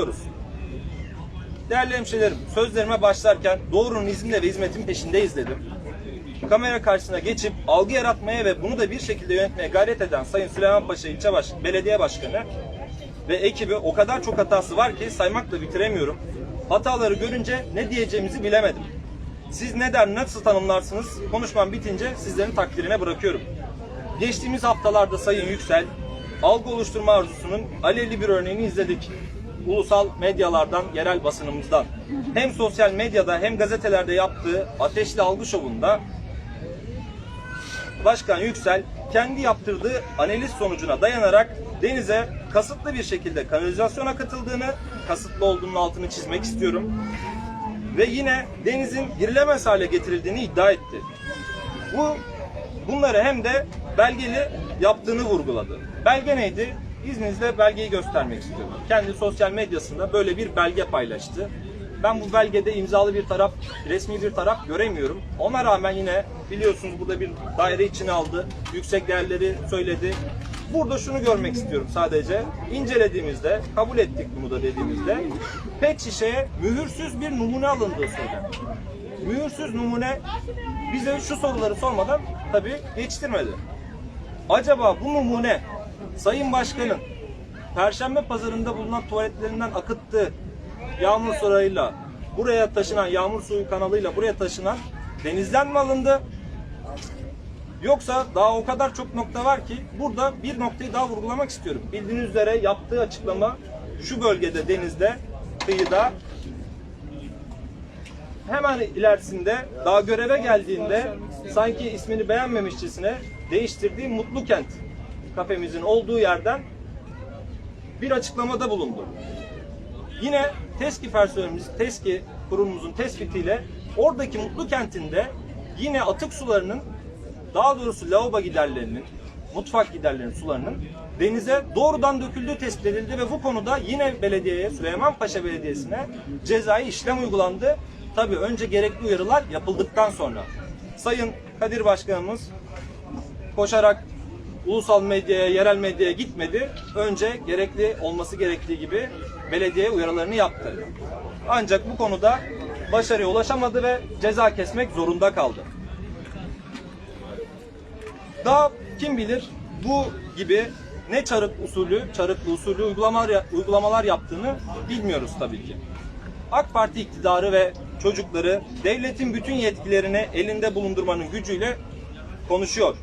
Diyoruz. Değerli hemşehrilerim, sözlerime başlarken doğrunun izinde ve hizmetin peşindeyiz dedim. Kamera karşısına geçip algı yaratmaya ve bunu da bir şekilde yönetmeye gayret eden Sayın Süleyman Paşa İlçe Baş Belediye Başkanı ve ekibi o kadar çok hatası var ki saymakla bitiremiyorum. Hataları görünce ne diyeceğimizi bilemedim. Siz ne der, nasıl tanımlarsınız? Konuşmam bitince sizlerin takdirine bırakıyorum. Geçtiğimiz haftalarda Sayın Yüksel, algı oluşturma arzusunun alevli bir örneğini izledik. Ulusal medyalardan, yerel basınımızdan. Hem sosyal medyada hem gazetelerde yaptığı ateşli algı şovunda Başkan Yüksel kendi yaptırdığı analiz sonucuna dayanarak denize kasıtlı bir şekilde kanalizasyona katıldığını, kasıtlı olduğunun altını çizmek istiyorum. Ve yine denizin girilemez hale getirildiğini iddia etti. Bu bunları hem de belgeli yaptığını vurguladı. Belge neydi? İzninizle belgeyi göstermek istiyorum. Kendi sosyal medyasında böyle bir belge paylaştı. Ben bu belgede imzalı bir taraf, resmi bir taraf göremiyorum. Ona rağmen yine biliyorsunuz burada bir daire içine aldı. Yüksek değerleri söyledi. Burada şunu görmek istiyorum sadece. İncelediğimizde, kabul ettik bunu da dediğimizde pet şişeye mühürsüz bir numune alındığı söylendi. Mühürsüz numune bize şu soruları sormadan tabii geçtirmedi. Acaba bu numune Sayın Başkan'ın Perşembe pazarında bulunan tuvaletlerinden akıttığı yağmur sularıyla buraya taşınan yağmur suyu kanalıyla buraya taşınan denizden mi alındı? Yoksa daha o kadar çok nokta var ki burada bir noktayı daha vurgulamak istiyorum. Bildiğiniz üzere yaptığı açıklama şu bölgede denizde kıyıda hemen ilerisinde daha göreve geldiğinde sanki ismini beğenmemişçesine değiştirdiği Mutlu Kent kafemizin olduğu yerden bir açıklamada bulundu. Yine TESKİ personelimiz, TESKİ kurumumuzun tespitiyle oradaki Mutlu Kent'inde yine atık sularının daha doğrusu lavabo giderlerinin, mutfak giderlerinin sularının denize doğrudan döküldüğü tespit edildi ve bu konuda yine belediyeye, Süleymanpaşa Belediyesi'ne cezai işlem uygulandı. Tabii önce gerekli uyarılar yapıldıktan sonra. Sayın Kadir Başkanımız koşarak ulusal medyaya, yerel medyaya gitmedi. Önce gerekli olması gerektiği gibi belediye uyarılarını yaptı. Ancak bu konuda başarıya ulaşamadı ve ceza kesmek zorunda kaldı. Daha kim bilir bu gibi ne çarık usulü, çarıklı usulü uygulamalar, uygulamalar yaptığını bilmiyoruz tabii ki. AK Parti iktidarı ve çocukları devletin bütün yetkilerini elinde bulundurmanın gücüyle konuşuyor.